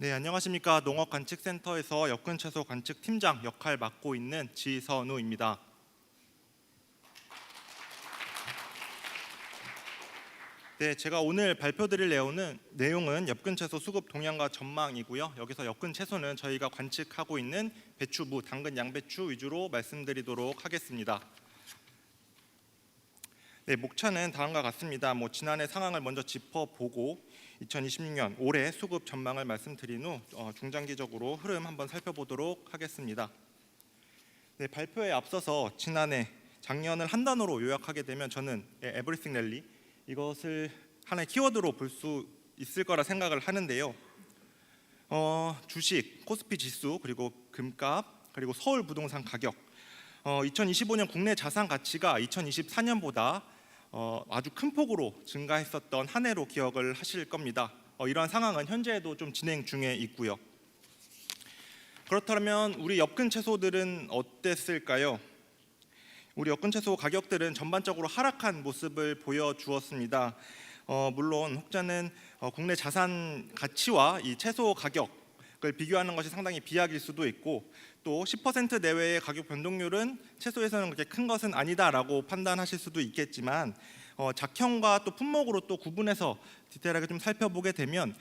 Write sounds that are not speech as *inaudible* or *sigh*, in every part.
네, 안녕하십니까. 농업관측센터에서 엽근채소 관측 팀장 역할 맡고 있는 지선우입니다. 네, 제가 오늘 발표드릴 내용은 내용은 엽근채소 수급 동향과 전망이고요. 여기서 엽근채소는 저희가 관측하고 있는 배추, 무, 당근, 양배추 위주로 말씀드리도록 하겠습니다. 네, 목차는 다음과 같습니다. 뭐 지난해 상황을 먼저 짚어보고 2026년 올해 수급 전망을 말씀드린 후 어, 중장기적으로 흐름 한번 살펴보도록 하겠습니다. 네, 발표에 앞서서 지난해 작년을 한 단어로 요약하게 되면 저는 에브리싱 랠리 이것을 하나의 키워드로 볼 수 있을 거라 생각을 하는데요. 어, 주식, 코스피 지수 그리고 금값 그리고 서울 부동산 가격 어, 2025년 국내 자산 가치가 2024년보다 어, 아주 큰 폭으로 증가했었던 한 해로 기억을 하실 겁니다. 어, 이러한 상황은 현재에도 좀 진행 중에 있고요. 그렇다면 우리 엽근 채소들은 어땠을까요? 우리 엽근 채소 가격들은 전반적으로 하락한 모습을 보여주었습니다. 어, 물론 혹자는 어, 국내 자산 가치와 이 채소 가격을 비교하는 것이 상당히 비약일 수도 있고 또 10% 내외의 가격 변동률은 채소에서는 그렇게 큰 것은 아니다라고 판단하실 수도 있겠지만 어, 작형과 또 품목으로 또 구분해서 디테일하게 좀 살펴보게 되면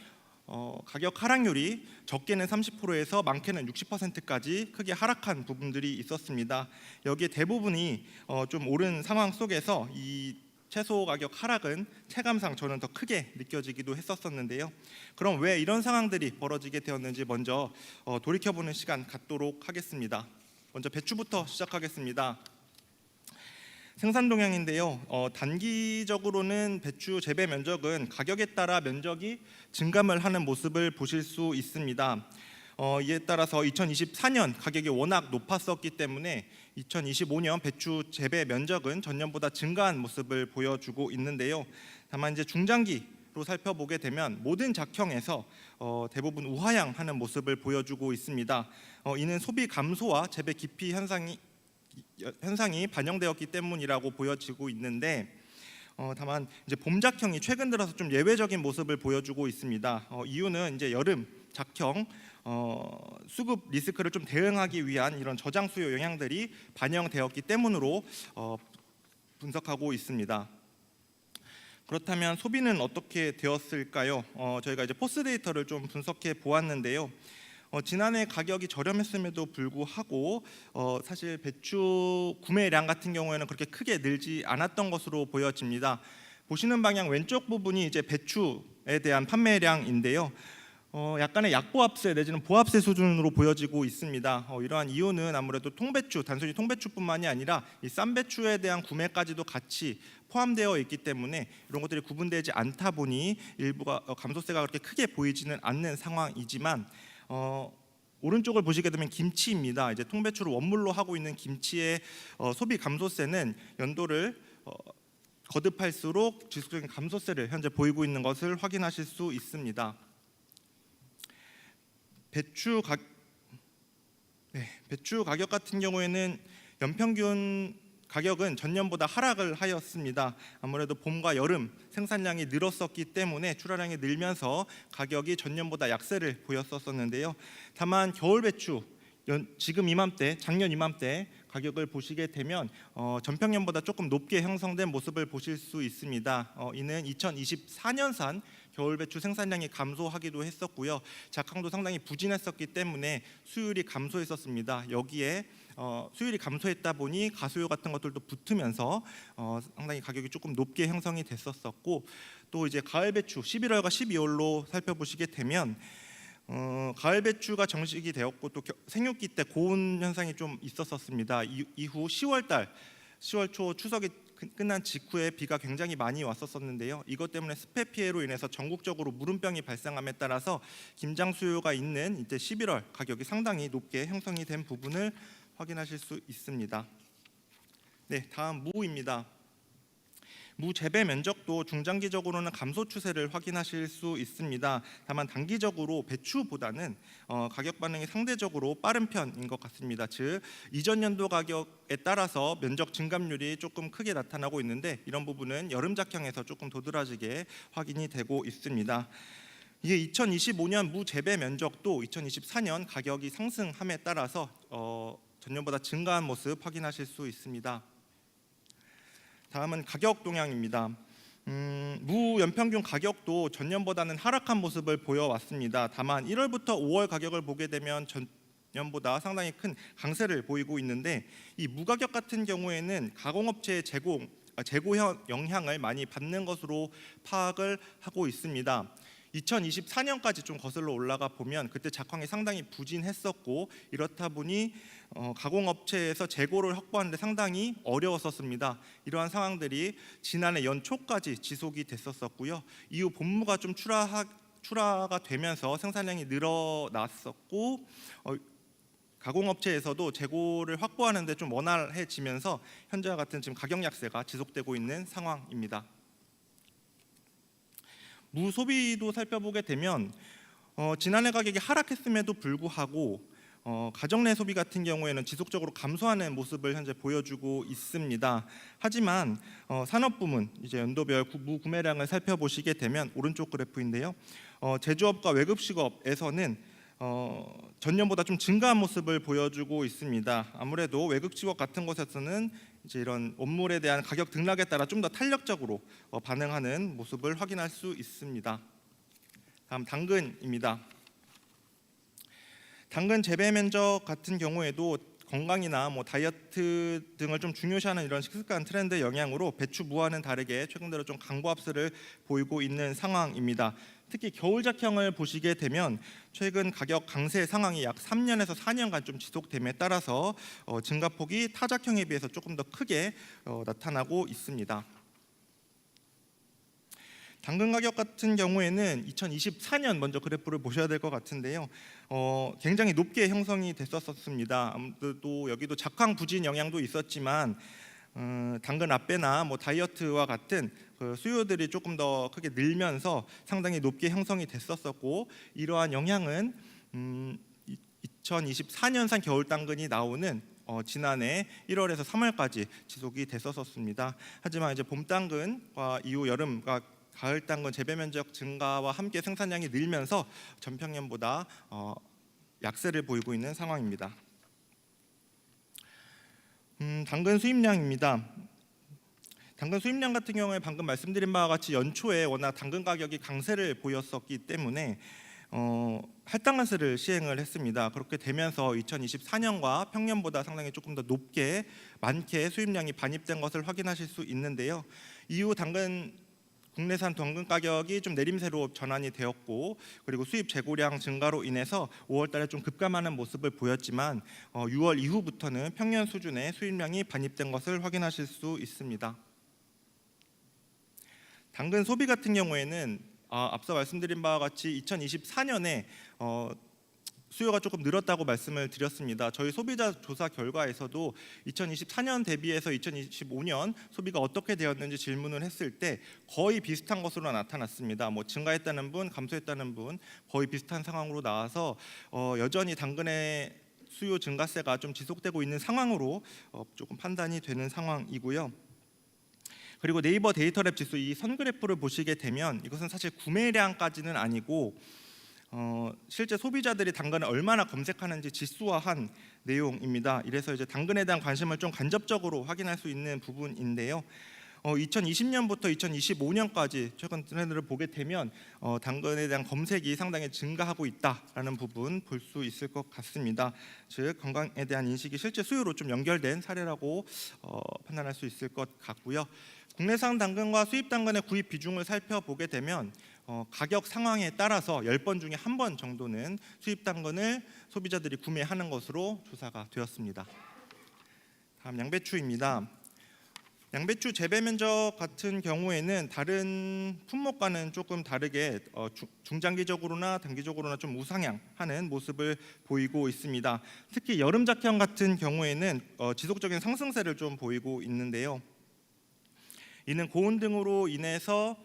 어, 가격 하락률이 적게는 30%에서 많게는 60%까지 크게 하락한 부분들이 있었습니다. 여기에 대부분이 어, 좀 오른 상황 속에서 이 채소 가격 하락은 체감상 저는 더 크게 느껴지기도 했었었는데요. 그럼 왜 이런 상황들이 벌어지게 되었는지 먼저 어, 돌이켜보는 시간 갖도록 하겠습니다. 먼저 배추부터 시작하겠습니다. 생산 동향인데요. 어, 단기적으로는 배추 재배 면적은 가격에 따라 면적이 증감을 하는 모습을 보실 수 있습니다. 어, 이에 따라서 2024년 가격이 워낙 높았었기 때문에 2025년 배추 재배 면적은 전년보다 증가한 모습을 보여주고 있는데요. 다만 이제 중장기로 살펴보게 되면 모든 작형에서 어, 대부분 우하향하는 모습을 보여주고 있습니다. 어, 이는 소비 감소와 재배 기피 현상이 현상이 반영되었기 때문이라고 보여지고 있는데 어, 다만 이제 봄 작형이 최근 들어서 좀 예외적인 모습을 보여주고 있습니다. 어, 이유는 이제 여름 작형 어, 수급 리스크를 좀 대응하기 위한 이런 저장 수요 영향들이 반영되었기 때문으로 어, 분석하고 있습니다. 그렇다면 소비는 어떻게 되었을까요? 어, 저희가 이제 포스 데이터를 좀 분석해 보았는데요. 어, 지난해 가격이 저렴했음에도 불구하고 어, 사실 배추 구매량 같은 경우에는 그렇게 크게 늘지 않았던 것으로 보여집니다. 보시는 방향 왼쪽 부분이 이제 배추에 대한 판매량인데요. 어, 약간의 약보합세 내지는 보합세 수준으로 보여지고 있습니다. 어, 이러한 이유는 아무래도 통배추, 단순히 통배추뿐만이 아니라 이 쌈배추에 대한 구매까지도 같이 포함되어 있기 때문에 이런 것들이 구분되지 않다 보니 일부가 어, 감소세가 그렇게 크게 보이지는 않는 상황이지만 어, 오른쪽을 보시게 되면 김치입니다. 이제 통배추를 원물로 하고 있는 김치의 어, 소비 감소세는 연도를 어, 거듭할수록 지속적인 감소세를 현재 보이고 있는 것을 확인하실 수 있습니다. 배추 가 네, 배추 가격 같은 경우에는 연평균 가격은 전년보다 하락을 하였습니다. 아무래도 봄과 여름 생산량이 늘었었기 때문에 출하량이 늘면서 가격이 전년보다 약세를 보였었는데요. 다만 겨울 배추 연, 지금 이맘때 작년 이맘때 가격을 보시게 되면 어, 전평년보다 조금 높게 형성된 모습을 보실 수 있습니다. 어, 이는 2024년산 겨울 배추 생산량이 감소하기도 했었고요. 작황도 상당히 부진했었기 때문에 수율이 감소했었습니다. 여기에 어, 수율이 감소했다 보니 가수요 같은 것들도 붙으면서 어, 상당히 가격이 조금 높게 형성이 됐었었고 또 이제 가을 배추 11월과 12월로 살펴보시게 되면 어, 가을 배추가 정식이 되었고 또 겨- 생육기 때 고온 현상이 좀 있었었습니다. 이, 이후 10월 달 10월 초 추석이 끝- 끝난 직후에 비가 굉장히 많이 왔었었는데요. 이것 때문에 습해 피해로 인해서 전국적으로 물음병이 발생함에 따라서 김장 수요가 있는 이제 11월 가격이 상당히 높게 형성이 된 부분을 확인하실 수 있습니다. 네, 다음 무입니다. 무 재배 면적도 중장기적으로는 감소 추세를 확인하실 수 있습니다. 다만 단기적으로 배추보다는 어, 가격 반응이 상대적으로 빠른 편인 것 같습니다. 즉 이전 연도 가격에 따라서 면적 증감률이 조금 크게 나타나고 있는데 이런 부분은 여름 작형에서 조금 도드라지게 확인이 되고 있습니다. 이에 2025년 무 재배 면적도 2024년 가격이 상승함에 따라서 어, 전년보다 증가한 모습 확인하실 수 있습니다. 다음은 가격 동향입니다. 음, 무 연평균 가격도 전년보다는 하락한 모습을 보여왔습니다. 다만 1월부터 5월 가격을 보게 되면 전년보다 상당히 큰 강세를 보이고 있는데 이 무 가격 같은 경우에는 가공업체의 제공 아, 재고 형- 영향을 많이 받는 것으로 파악을 하고 있습니다. 2024년까지 좀 거슬러 올라가 보면 그때 작황이 상당히 부진했었고 이렇다 보니 어, 가공업체에서 재고를 확보하는데 상당히 어려웠었습니다. 이러한 상황들이 지난해 연초까지 지속이 됐었었고요. 이후 본무가 좀 출하하, 출하가 되면서 생산량이 늘어났었고 어, 가공업체에서도 재고를 확보하는데 좀 원활해지면서 현재와 같은 지금 가격 약세가 지속되고 있는 상황입니다. 무 소비도 살펴보게 되면 어, 지난해 가격이 하락했음에도 불구하고 어, 가정 내 소비 같은 경우에는 지속적으로 감소하는 모습을 현재 보여주고 있습니다. 하지만 어, 산업 부문 이제 연도별 구- 무 구매량을 살펴보시게 되면 오른쪽 그래프인데요. 어, 제조업과 외급식업에서는 어, 전년보다 좀 증가한 모습을 보여주고 있습니다. 아무래도 외국직업 같은 곳에서는 이제 이런 원물에 대한 가격 등락에 따라 좀 더 탄력적으로 어, 반응하는 모습을 확인할 수 있습니다. 다음 당근입니다. 당근 재배 면적 같은 경우에도 건강이나 뭐 다이어트 등을 좀 중요시하는 이런 식습관 트렌드 영향으로 배추 무와는 다르게 최근 들어 좀 강보 합세를 보이고 있는 상황입니다. 특히 겨울 작형을 보시게 되면 최근 가격 강세 상황이 약 3년에서 4년간 좀 지속됨에 따라서 어, 증가폭이 타작형에 비해서 조금 더 크게 어, 나타나고 있습니다. 당근 가격 같은 경우에는 2024년 먼저 그래프를 보셔야 될 것 같은데요. 어, 굉장히 높게 형성이 됐었습니다. 아무래도 여기도 작황 부진 영향도 있었지만 어, 당근 앞배나 뭐 다이어트와 같은 그 수요들이 조금 더 크게 늘면서 상당히 높게 형성이 됐었었고 이러한 영향은 음, 2024년산 겨울 당근이 나오는 어, 지난해 1월에서 3월까지 지속이 됐었습니다. 하지만 이제 봄 당근과 이후 여름과 가을 당근 재배 면적 증가와 함께 생산량이 늘면서 전평년보다 어, 약세를 보이고 있는 상황입니다. 음, 당근 수입량입니다. 당근 수입량 같은 경우에 방금 말씀드린 바와 같이 연초에 워낙 당근 가격이 강세를 보였었기 때문에 어, 할당관세를 시행을 했습니다. 그렇게 되면서 2024년과 평년보다 상당히 조금 더 높게 많게 수입량이 반입된 것을 확인하실 수 있는데요. 이후 당근 국내산 당근 가격이 좀 내림세로 전환이 되었고 그리고 수입 재고량 증가로 인해서 5월달에 좀 급감하는 모습을 보였지만 어, 6월 이후부터는 평년 수준의 수입량이 반입된 것을 확인하실 수 있습니다. 당근 소비 같은 경우에는 아, 앞서 말씀드린 바와 같이 2024년에 어, 수요가 조금 늘었다고 말씀을 드렸습니다. 저희 소비자 조사 결과에서도 2024년 대비해서 2025년 소비가 어떻게 되었는지 질문을 했을 때 거의 비슷한 것으로 나타났습니다. 뭐 증가했다는 분, 감소했다는 분 거의 비슷한 상황으로 나와서 어, 여전히 당근의 수요 증가세가 좀 지속되고 있는 상황으로 어, 조금 판단이 되는 상황이고요. 그리고 네이버 데이터랩 지수 이 선그래프를 보시게 되면 이것은 사실 구매량까지는 아니고 어, 실제 소비자들이 당근을 얼마나 검색하는지 지수화한 내용입니다. 이래서 이제 당근에 대한 관심을 좀 간접적으로 확인할 수 있는 부분인데요. 어, 2020년부터 2025년까지 최근 트렌드를 보게 되면 어, 당근에 대한 검색이 상당히 증가하고 있다라는 부분 볼 수 있을 것 같습니다. 즉 건강에 대한 인식이 실제 수요로 좀 연결된 사례라고 어, 판단할 수 있을 것 같고요. 국내산 당근과 수입 당근의 구입 비중을 살펴보게 되면 어, 가격 상황에 따라서 10번 중에 한 번 정도는 수입 당근을 소비자들이 구매하는 것으로 조사가 되었습니다. 다음 양배추입니다. 양배추 재배 면적 같은 경우에는 다른 품목과는 조금 다르게 어, 주- 중장기적으로나 단기적으로나 좀 우상향하는 모습을 보이고 있습니다. 특히 여름 작형 같은 경우에는 어, 지속적인 상승세를 좀 보이고 있는데요. 이는 고온 등으로 인해서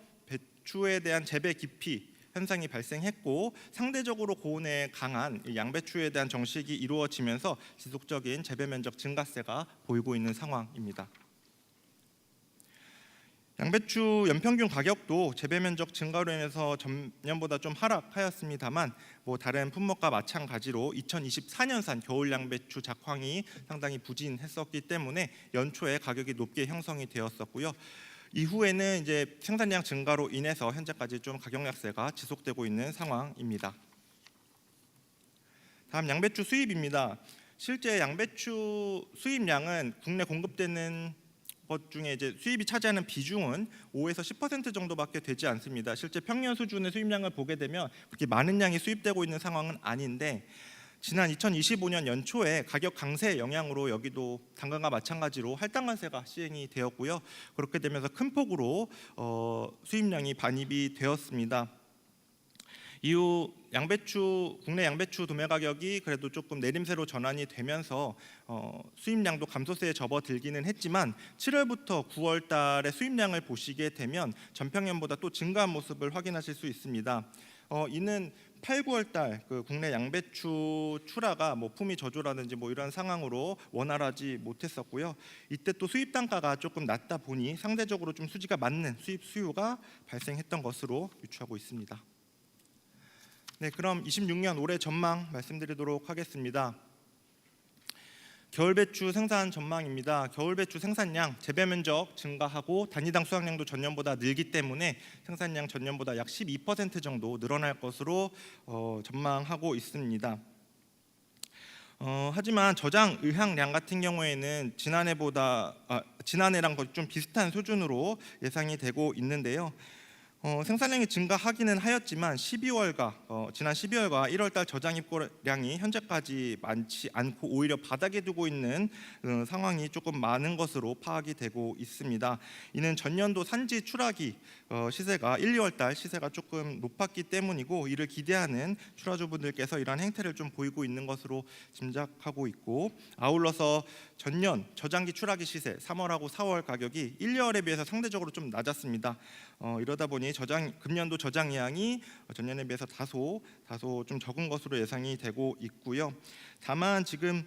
배추에 대한 재배 기피 현상이 발생했고 상대적으로 고온에 강한 이 양배추에 대한 정식이 이루어지면서 지속적인 재배 면적 증가세가 보이고 있는 상황입니다. 양배추 연평균 가격도 재배 면적 증가로 인해서 전년보다 좀 하락하였습니다만 뭐 다른 품목과 마찬가지로 2024년산 겨울 양배추 작황이 상당히 부진했었기 때문에 연초에 가격이 높게 형성이 되었었고요. 이후에는 이제 생산량 증가로 인해서 현재까지 좀 가격 약세가 지속되고 있는 상황입니다. 다음 양배추 수입입니다. 실제 양배추 수입량은 국내 공급되는 것 중에 이제 수입이 차지하는 비중은 5에서 10% 정도밖에 되지 않습니다. 실제 평년 수준의 수입량을 보게 되면 그렇게 많은 양이 수입되고 있는 상황은 아닌데 지난 2025년 연초에 가격 강세 영향으로 여기도 당근과 마찬가지로 할당 관세가 시행이 되었고요. 그렇게 되면서 큰 폭으로 어, 수입량이 반입이 되었습니다. 이후 양배추 국내 양배추 도매 가격이 그래도 조금 내림세로 전환이 되면서 어, 수입량도 감소세에 접어들기는 했지만 7월부터 9월 달의 수입량을 보시게 되면 전평년보다 또 증가한 모습을 확인하실 수 있습니다. 어, 이는 8, 9월 달 그 국내 양배추 출하가 뭐 품위 저조라든지 뭐 이런 상황으로 원활하지 못했었고요. 이때 또 수입 단가가 조금 낮다 보니 상대적으로 좀 수지가 맞는 수입 수요가 발생했던 것으로 유추하고 있습니다. 네, 그럼 26년 올해 전망 말씀드리도록 하겠습니다. 겨울 배추 생산 전망입니다. 겨울 배추 생산량 재배 면적 증가하고 단위당 수확량도 전년보다 늘기 때문에 생산량 전년보다 약 12% 정도 늘어날 것으로 어, 전망하고 있습니다. 어, 하지만 저장 의향량 같은 경우에는 지난해보다 아, 지난해랑 좀 비슷한 수준으로 예상이 되고 있는데요. 어, 생산량이 증가하기는 하였지만 12월과 어, 지난 12월과 1월달 저장 입고량이 현재까지 많지 않고 오히려 바닥에 두고 있는 어, 상황이 조금 많은 것으로 파악이 되고 있습니다. 이는 전년도 산지 출하기 어, 시세가 1, 2월달 시세가 조금 높았기 때문이고 이를 기대하는 출하주분들께서 이러한 행태를 좀 보이고 있는 것으로 짐작하고 있고 아울러서 전년 저장기 출하기 시세 3월하고 4월 가격이 1, 2월에 비해서 상대적으로 좀 낮았습니다. 어, 이러다 보니 저장 금년도 저장량이 전년에 비해서 다소 다소 좀 적은 것으로 예상이 되고 있고요. 다만 지금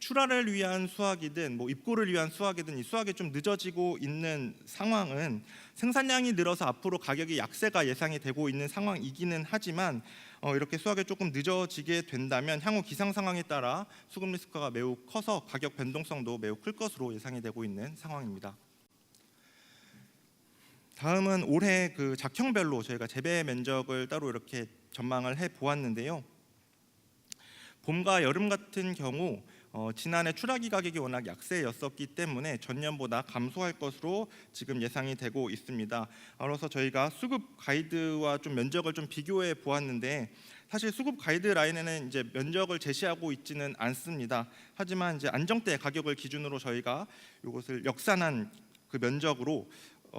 출하를 위한 수확이든 뭐 입고를 위한 수확이든 이 수확이 좀 늦어지고 있는 상황은 생산량이 늘어서 앞으로 가격이 약세가 예상이 되고 있는 상황이기는 하지만 어, 이렇게 수확이 조금 늦어지게 된다면 향후 기상 상황에 따라 수급 리스크가 매우 커서 가격 변동성도 매우 클 것으로 예상이 되고 있는 상황입니다. 다음은 올해 그 작형별로 저희가 재배 면적을 따로 이렇게 전망을 해 보았는데요. 봄과 여름 같은 경우 어, 지난해 출하기 가격이 워낙 약세였었기 때문에 전년보다 감소할 것으로 지금 예상이 되고 있습니다. 그래서 저희가 수급 가이드와 좀 면적을 좀 비교해 보았는데 사실 수급 가이드라인에는 이제 면적을 제시하고 있지는 않습니다. 하지만 이제 안정대 가격을 기준으로 저희가 이것을 역산한 그 면적으로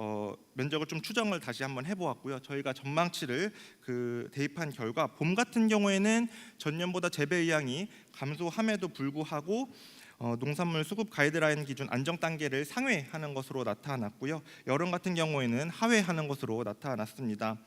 어, 면적을 좀 추정을 다시 한번 해보았고요. 저희가 전망치를 그 대입한 결과 봄 같은 경우에는 전년보다 재배 의향이 감소함에도 불구하고 어, 농산물 수급 가이드라인 기준 안정 단계를 상회하는 것으로 나타났고요. 여름 같은 경우에는 하회하는 것으로 나타났습니다.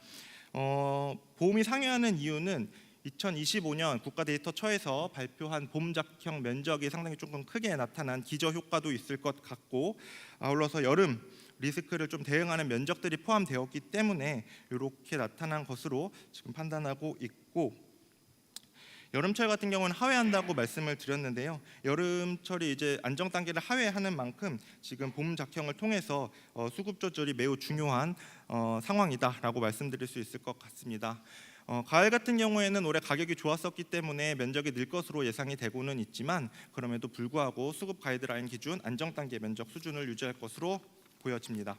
어, 봄이 상회하는 이유는 2025년 국가 데이터처에서 발표한 봄 작형 면적이 상당히 조금 크게 나타난 기저 효과도 있을 것 같고 아울러서 여름 리스크를 좀 대응하는 면적들이 포함되었기 때문에 이렇게 나타난 것으로 지금 판단하고 있고 여름철 같은 경우는 하회한다고 말씀을 드렸는데요. 여름철이 이제 안정 단계를 하회하는 만큼 지금 봄 작형을 통해서 어, 수급 조절이 매우 중요한 어, 상황이다라고 말씀드릴 수 있을 것 같습니다. 어, 가을 같은 경우에는 올해 가격이 좋았었기 때문에 면적이 늘 것으로 예상이 되고는 있지만 그럼에도 불구하고 수급 가이드라인 기준 안정 단계 면적 수준을 유지할 것으로 보여집니다.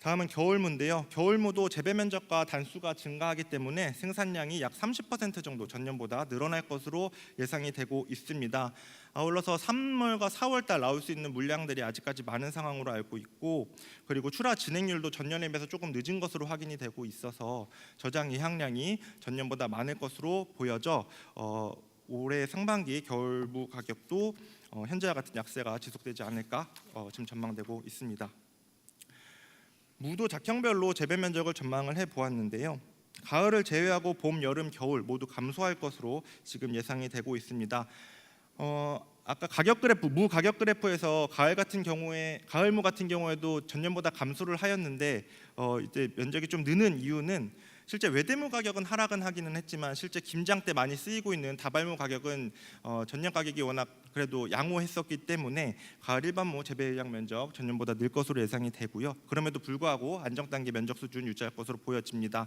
다음은 겨울무인데요. 겨울무도 재배 면적과 단수가 증가하기 때문에 생산량이 약 30% 정도 전년보다 늘어날 것으로 예상이 되고 있습니다. 아울러서 3월과 4월 달 나올 수 있는 물량들이 아직까지 많은 상황으로 알고 있고 그리고 출하 진행률도 전년에 비해서 조금 늦은 것으로 확인이 되고 있어서 저장 예향량이 전년보다 많을 것으로 보여져 어, 올해 상반기 겨울무 가격도 어, 현재와 같은 약세가 지속되지 않을까 어, 지금 전망되고 있습니다. 무도 작형별로 재배 면적을 전망을 해 보았는데요. 가을을 제외하고 봄, 여름, 겨울 모두 감소할 것으로 지금 예상이 되고 있습니다. 어, 아까 가격 그래프 무 가격 그래프에서 가을 같은 경우에 가을 무 같은 경우에도 전년보다 감소를 하였는데 어 이제 면적이 좀 느는 이유는 실제 외대무 가격은 하락은 하기는 했지만 실제 김장 때 많이 쓰이고 있는 다발무 가격은 어 전년 가격이 워낙 그래도 양호했었기 때문에 가을 일반무 재배 일량 면적 전년보다 늘 것으로 예상이 되고요. 그럼에도 불구하고 안정 단계 면적 수준 유지할 것으로 보여집니다.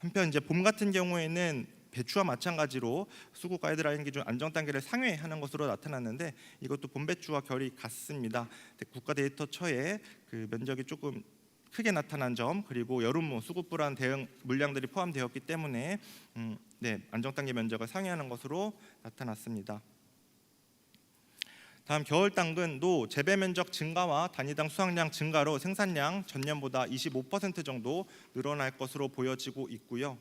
한편 이제 봄 같은 경우에는 배추와 마찬가지로 수국 가이드라인 기준 안정 단계를 상회하는 것으로 나타났는데 이것도 봄 배추와 결이 같습니다. 국가 데이터처에 그 면적이 조금 크게 나타난 점 그리고 여름무 수국 불안 대응 물량들이 포함되었기 때문에 음, 네, 안정 단계 면적을 상회하는 것으로 나타났습니다. 다음 겨울 당근도 재배 면적 증가와 단위당 수확량 증가로 생산량 전년보다 25% 정도 늘어날 것으로 보여지고 있고요.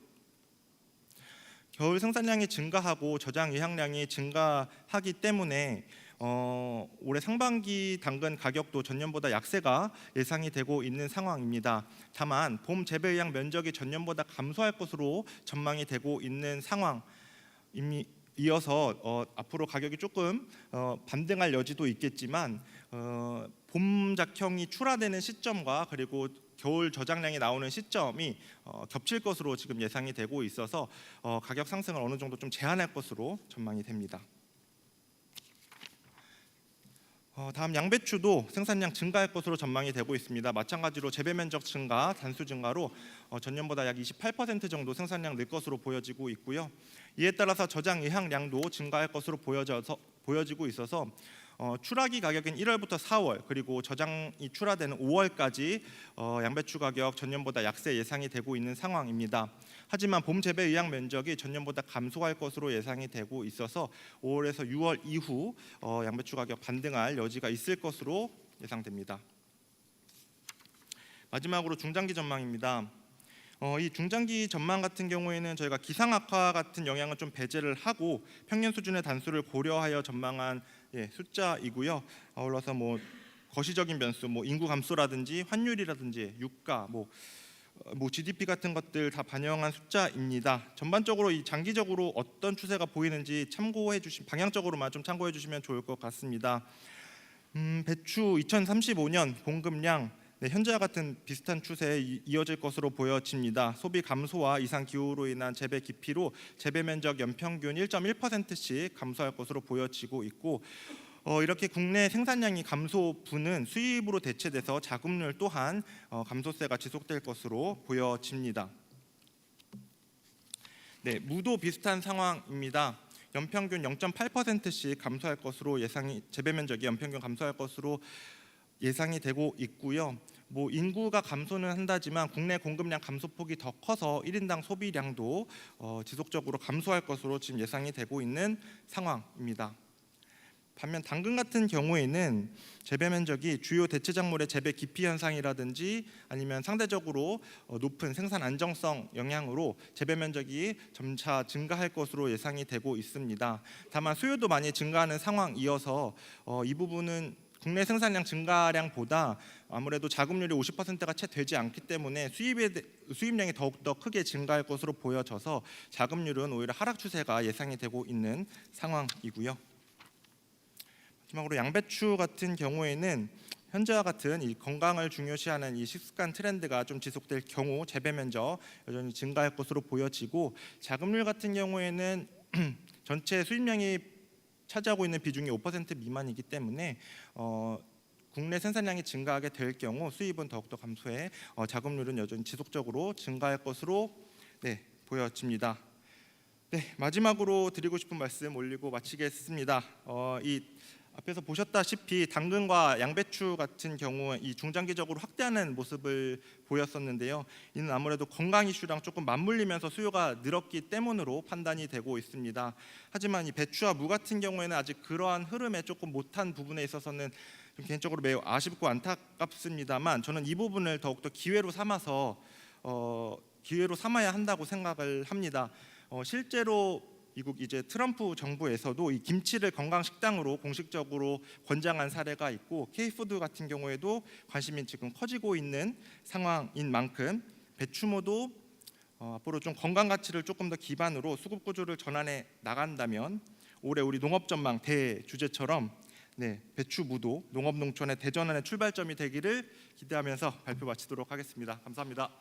겨울 생산량이 증가하고 저장 예약량이 증가하기 때문에 어, 올해 상반기 당근 가격도 전년보다 약세가 예상이 되고 있는 상황입니다. 다만 봄 재배 의량 면적이 전년보다 감소할 것으로 전망이 되고 있는 상황입니 이어서 어, 앞으로 가격이 조금 어, 반등할 여지도 있겠지만 어, 봄 작형이 출하되는 시점과 그리고 겨울 저장량이 나오는 시점이 어, 겹칠 것으로 지금 예상이 되고 있어서 어, 가격 상승을 어느 정도 좀 제한할 것으로 전망이 됩니다. 어, 다음 양배추도 생산량 증가할 것으로 전망이 되고 있습니다. 마찬가지로 재배 면적 증가, 단수 증가로 어, 전년보다 약 28% 정도 생산량 늘 것으로 보여지고 있고요. 이에 따라서 저장 예약량도 증가할 것으로 보여져서 보여지고 있어서 어, 출하기 가격인 1월부터 4월 그리고 저장이 출하되는 5월까지 어, 양배추 가격 전년보다 약세 예상이 되고 있는 상황입니다. 하지만 봄 재배 의약 면적이 전년보다 감소할 것으로 예상이 되고 있어서 5월에서 6월 이후 어, 양배추 가격 반등할 여지가 있을 것으로 예상됩니다. 마지막으로 중장기 전망입니다. 어, 이 중장기 전망 같은 경우에는 저희가 기상 악화 같은 영향을 좀 배제를 하고 평년 수준의 단수를 고려하여 전망한 예, 숫자이고요. 아울러서 뭐 거시적인 변수, 뭐 인구 감소라든지 환율이라든지 유가, 뭐, 어, 뭐 GDP 같은 것들 다 반영한 숫자입니다. 전반적으로 이 장기적으로 어떤 추세가 보이는지 참고해 주시 방향적으로만 좀 참고해 주시면 좋을 것 같습니다. 음, 배추 2035년 공급량 네, 현재와 같은 비슷한 추세에 이- 이어질 것으로 보여집니다. 소비 감소와 이상 기후로 인한 재배 기피로 재배 면적 연평균 1.1%씩 감소할 것으로 보여지고 있고 어, 이렇게 국내 생산량이 감소분은 수입으로 대체돼서 자금률 또한 어, 감소세가 지속될 것으로 보여집니다. 네, 무도 비슷한 상황입니다. 연평균 0.8%씩 감소할 것으로 예상이 재배 면적이 연평균 감소할 것으로 예상이 되고 있고요. 뭐 인구가 감소는 한다지만 국내 공급량 감소폭이 더 커서 1인당 소비량도 어, 지속적으로 감소할 것으로 지금 예상이 되고 있는 상황입니다. 반면 당근 같은 경우에는 재배 면적이 주요 대체 작물의 재배 기피 현상이라든지 아니면 상대적으로 어, 높은 생산 안정성 영향으로 재배 면적이 점차 증가할 것으로 예상이 되고 있습니다. 다만 수요도 많이 증가하는 상황이어서 어, 이 부분은 국내 생산량 증가량보다 아무래도 자금률이 50%가 채 되지 않기 때문에 수입에 대- 수입량이 더욱 더 크게 증가할 것으로 보여져서 자금률은 오히려 하락 추세가 예상이 되고 있는 상황이고요. 마지막으로 양배추 같은 경우에는 현재와 같은 이 건강을 중요시하는 이 식습관 트렌드가 좀 지속될 경우 재배 면적 여전히 증가할 것으로 보여지고 자금률 같은 경우에는 *clears throat* 전체 수입량이 차지하고 있는 비중이 5% 미만이기 때문에 어, 국내 생산량이 증가하게 될 경우 수입은 더욱더 감소해 어, 자금률은 여전히 지속적으로 증가할 것으로 네, 보여집니다. 네, 마지막으로 드리고 싶은 말씀 올리고 마치겠습니다. 어, 이 앞에서 보셨다시피 당근과 양배추 같은 경우 이 중장기적으로 확대하는 모습을 보였었는데요. 이는 아무래도 건강 이슈랑 조금 맞물리면서 수요가 늘었기 때문으로 판단이 되고 있습니다. 하지만 이 배추와 무 같은 경우에는 아직 그러한 흐름에 조금 못한 부분에 있어서는 좀 개인적으로 매우 아쉽고 안타깝습니다만 저는 이 부분을 더욱더 기회로 삼아서 어, 기회로 삼아야 한다고 생각을 합니다. 어, 실제로 미국 이제 트럼프 정부에서도 이 김치를 건강 식당으로 공식적으로 권장한 사례가 있고 K푸드 같은 경우에도 관심이 지금 커지고 있는 상황인 만큼 배추모도 어, 앞으로 좀 건강 가치를 조금 더 기반으로 수급 구조를 전환해 나간다면 올해 우리 농업 전망 대주제처럼 네, 배추 무도 농업농촌의 대전환의 출발점이 되기를 기대하면서 발표 마치도록 하겠습니다. 감사합니다.